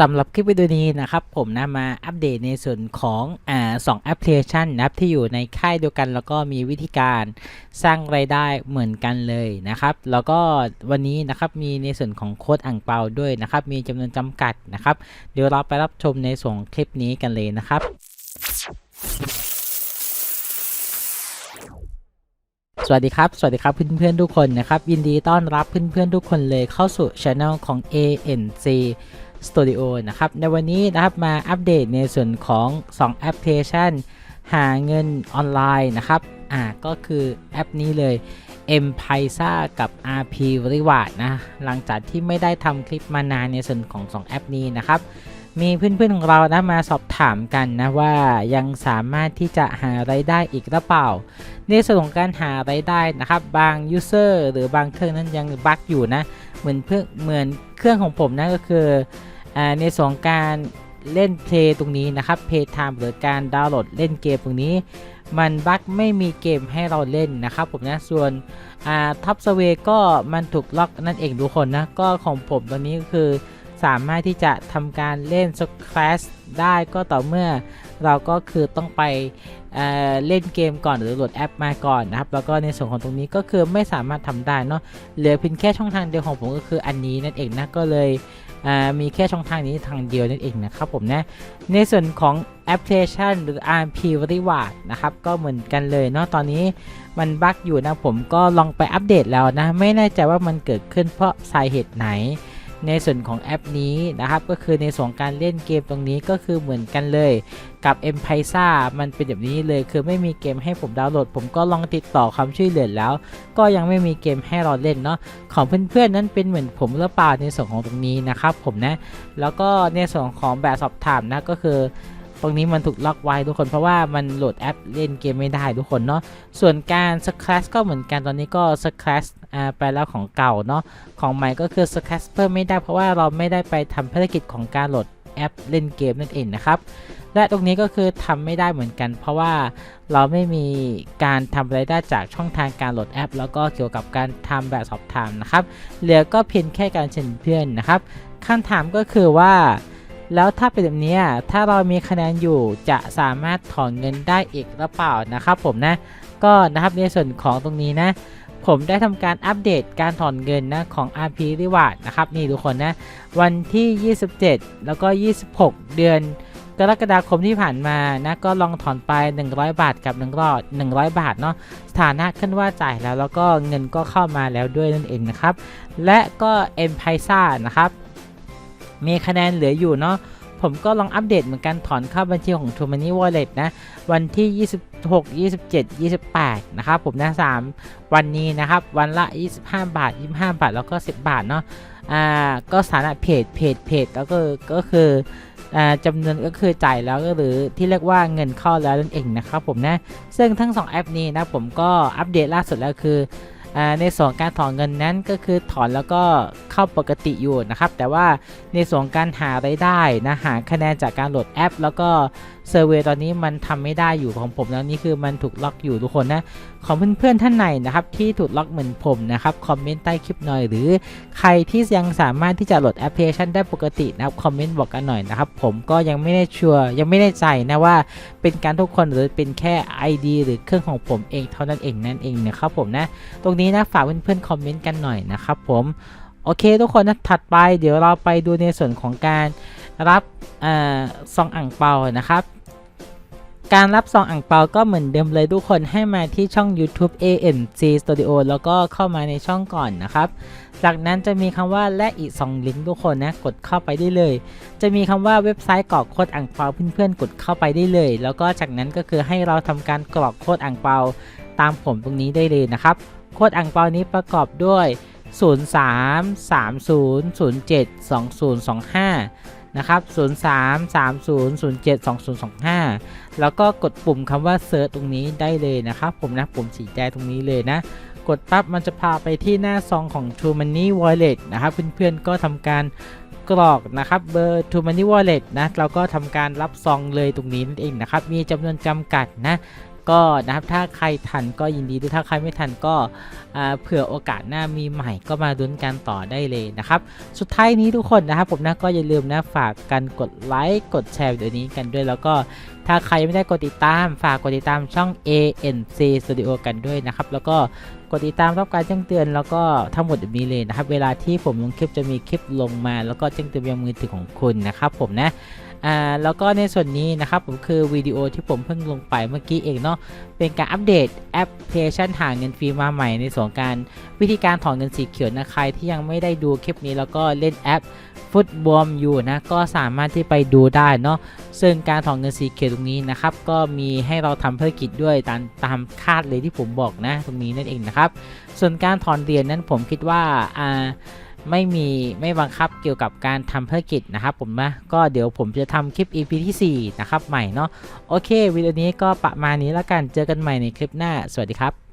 สำหรับคลิปวิดีโอนี้นะครับผมนะมาอัปเดตในส่วนของอ่าสองแอปพลิเคชันนะครับที่อยู่ในค่ายเดียวกัน แล้วก็มีวิธีการสร้างไรายได้เหมือนกันเลยนะครับแล้วก็วันนี้นะครับมีในส่วนของโค้ดอ่างเปาด้วยนะครับมีจำนวนจำกัดนะครับเดี๋ยวเราไปรับชมในส่วนของคลิปนี้กันเลยนะครับสวัสดีครับ สวัสดีครับเพื่อนๆทุกคนนะครับยินดีต้อนรับเพื่อนๆทุกคนเลยเข้าสู่ช anel ของ ANC Studio นะครับ ในวันนี้นะครับมาอัปเดตในส่วนของ 2 แอปพลิเคชัน หาเงินออนไลน์นะครับ อ่า ก็คือแอปนี้เลย m p i s a กับ RP Reward นะ หลังจากที่ไม่ได้ทำคลิปมานานในส่วนของ 2 แอปนี้นะครับ มีเพื่อนๆของเรานะมาสอบถามกันนะว่ายังสามารถที่จะหาไรายได้อีกหรือเปล่า ในส่วนของการหารายได้นะครับ บางยูเซอร์หรือบางเครื่องนั้นยังบั๊กอยู่นะ เหมือนเพื่อเหมือนเครื่องของผมนะก็คือ ในส่วนของการเล่นเพลย์ตรงนี้นะครับเพย์ไทม์หรือการดาวน์โหลดเล่นเกมตรงนี้ มันบั๊กไม่มีเกมให้เราเล่นนะครับผมนะส่วนท็อปสเวก็มันถูกล็อกนั่นเองทุกคนนะก็ของผมตอนนี้ก็คือสามารถที่จะทำการเล่นสคร s ได้ก็ต่อเมื่อเราก็คือต้องไปเเล่นเกมก่อนหรือโหลดแอปมาก่อนนะครับ แล้วก็ในส่วนของตรงนี้ก็คือไม่สามารถทำได้เนาะเหลือเพียงแค่ช่องทางเดียวของผมก็คืออันนี้นั่นเองนะก็เลย มีแค่ช่องทางนี้ทางเดียวนั่นเองนะครับผมนะ ในส่วนของแอปพลิเคชันหรือ RP Reward นะครับ ก็เหมือนกันเลยเนาะตอนนี้มันบั๊กอยู่นะผมก็ลองไปอัปเดตแล้วนะ ไม่แน่ใจว่ามันเกิดขึ้นเพราะสาเหตุไหน ในส่วนของแอปนี้นะครับ ก็คือในส่วนการเล่นเกมตรงนี้ก็คือเหมือนกันเลยกับ m p i s a มันเป็นแบบนี้เลย คือไม่มีเกมให้ผมดาวน์โหลด ผมก็ลองติดต่อความช่วยเหลือแล้ว ก็ยังไม่มีเกมให้เราเล่นเนาะของเพื่อนๆนั้นเป็นเหมือนผมหรือเปล่าในส่วนของตรงนี้นะครับผมนะแล้วก็ในส่วนของแบบสอบถามนะก็คือ ตรงนี้มันถูกล็อกไว้ทุกคนเพราะว่ามันโหลดแอปเล่นเกมไม่ได้ทุกคนเนาะส่วนการสครัชก็เหมือนกันตอนนี้ก็สครัชอ่าไปแล้วของเก่าเนาะของใหม่ก็คือสครัชเพิ่มไม่ได้เพราะว่าเราไม่ได้ไปทำภารกิจของการโหลดแอปเล่นเกมนั่นเองนะครับและตรงนี้ก็คือทำไม่ได้เหมือนกัน เพราะว่าเราไม่มีการทำรายได้จากช่องทางการโหลดแอป แล้วก็เกี่ยวกับการทำแบบสอบถามนะครับเหลือก็เพียงแค่การเชิญเพื่อนนะครับคำถามก็คือว่า แล้วถ้าเป็นแบบนี้ถ้าเรามีคะแนนอยู่จะสามารถถอนเงินได้อีกหรือเปล่านะครับผมนะก็นะครับในส่วนของตรงนี้นะ ผมได้ทำการอัปเดตการถอนเงินนะของ RP Reward นะครับนี่ทุกคนนะ วันที่ 27 แล้วก็ 26 เดือนกรกฎาคมที่ผ่านมานะก็ลองถอนไป 100 บาทกับ1รอด100 บาทเนาะสถานะขึ้นว่าจ่ายแล้วแล้วก็เงินก็เข้ามาแล้วด้วยนั่นเองนะครับ และก็ m p i s a นะครับ มีคะแนนเหลืออยู่เนาะผมก็ลองอัปเดตเหมือนกันถอนเข้าบัญชีของ t r u m o n y Wallet นะ วันที่ 26 27 28 นะครับผมนะ 3 วันนี้นะครับ วันละ 25 บาท 25 บาท แล้วก็ 10 บาทเนาะอ่าก็สานะเพจเพจเพจแล้วก็ก็คืออ่าจำนวนก็คือจ่ายแล้วก็หรือที่เรียกว่าเงินเข้าแล้วนั่นเองนะครับผมนะ ซึ่งทั้ง 2 แอปนี้นะผมก็อัปเดตล่าสุดแล้วคือ ในส่วนการถอนเงินนั้นก็คือถอนแล้วก็เข้าปกติอยู่นะครับ แต่ว่าในส่วนการหารายได้นะหาคะแนนจากการโหลดแอป แล้วก็เซอร์เวยตอนนี้มันทำไม่ได้อยู่ของผมแล้วนี่คือมันถูกล็อกอยู่ทุกคนนะของเพื่อนๆท่านไหนนะครับที่ถูกล็อกเหมือนผมนะครับคอมเมนต์ใต้คลิปหน่อย หรือใครที่ยังสามารถที่จะโหลดแอปพลิเคชันได้ปกตินะครับคอมเมนต์บอกกันหน่อยนะครับผมก็ยังไม่ได้ชัวร์ยังไม่แน่ใจนะว่าเป็นการทุกคนหรือเป็นแค่ ID หรือเครื่องของผมเองเท่านั้นเองนั่นเองนะครับผมนะตรงนี้นะฝากเพื่อนๆคอมเมนต์กันหน่อยนะครับผมโอเคทุกคนนะถัดไปเดี๋ยวเราไปดูในส่วนของการรับเอ่อซองอ่างเปานะครับ การรับซองอ่างเปาก็เหมือนเดิมเลยทุกคนให้มาที่ช่อง YouTube ANC Studio แล้วก็เข้ามาในช่องก่อนนะครับ จากนั้นจะมีคำว่าและอีก 2 ลิงก์ทุกคนนะกดเข้าไปได้เลย จะมีคำว่าเว็บไซต์กรอกโค้ดอ่างเปาเพื่อนๆกดเข้าไปได้เลย แล้วก็จากนั้นก็คือให้เราทำการกรอกโค้ดอ่างเปาตามผมตรงนี้ได้เลยนะครับ โค้ดอ่างเปานี้ประกอบด้วย 03 30 07 2025 นะครับ 03 30 07 2025 แล้วก็กดปุ่มคำว่าเซิร์ชตรงนี้ได้เลยนะครับ ผมนะปุ่มสีแดงตรงนี้เลยนะ กดปั๊บมันจะพาไปที่หน้าซองของ True Money Wallet นะครับ เพื่อนๆก็ทำการกรอกนะครับเบอร์ True Money Wallet นะเราก็ทำการรับซองเลยตรงนี้นั่นเองนะครับ มีจำนวนจำกัดนะ ก็นะครับถ้าใครทันก็ยินดีด้วยถ้าใครไม่ทันก็เผื่อโอกาสหน้ามีใหม่ก็มาดุนกันต่อได้เลยนะครับ สุดท้ายนี้ทุกคนนะครับผมนะก็อย่าลืมนะฝากกันกดไลค์กดแชร์วิดีโอนี้กันด้วย แล้วก็ถ้าใครยังไม่ได้กดติดตาม ฝากกดติดตามช่อง ANC Studio กันด้วยนะครับ แล้วก็กดติดตามรับการแจ้งเตือนแล้วก็ทั้งหมดแบบนี้เลยนะครับ เวลาที่ผมลงคลิปจะมีคลิปลงมา แล้วก็แจ้งเตือนยังมือถือของคุณนะครับผมนะ อ่าแล้วก็ในส่วนนี้นะครับผมคือวิดีโอที่ผมเพิ่งลงไปเมื่อกี้เองเนาะเป็นการอัปเดตแอปพลิเคชันหาเงินฟรีมาใหม่ในส่วนการวิธีการถอนเงินสีเขียวนะใครที่ยังไม่ได้ดูคลิปนี้แล้วก็เล่นแอปฟุตบอมอยู่นะก็สามารถที่ไปดูได้เนาะซึ่งการถอนเงินสีเขียวตรงนี้นะครับก็มีให้เราทำภารกิจด้วยตามตามคาดเลยที่ผมบอกนะตรงนี้นั่นเองนะครับส่วนการถอนเหรียญนั้นผมคิดว่าอ่า ไม่มีไม่บังคับเกี่ยวกับการทำภารกิจนะครับผมนะก็เดี๋ยวผมจะทำคลิป EP ที่4นะครับใหม่เนาะโอเควิดีโอนี้ก็ประมาณนี้แล้วกันเจอกันใหม่ในคลิปหน้า สวัสดีครับ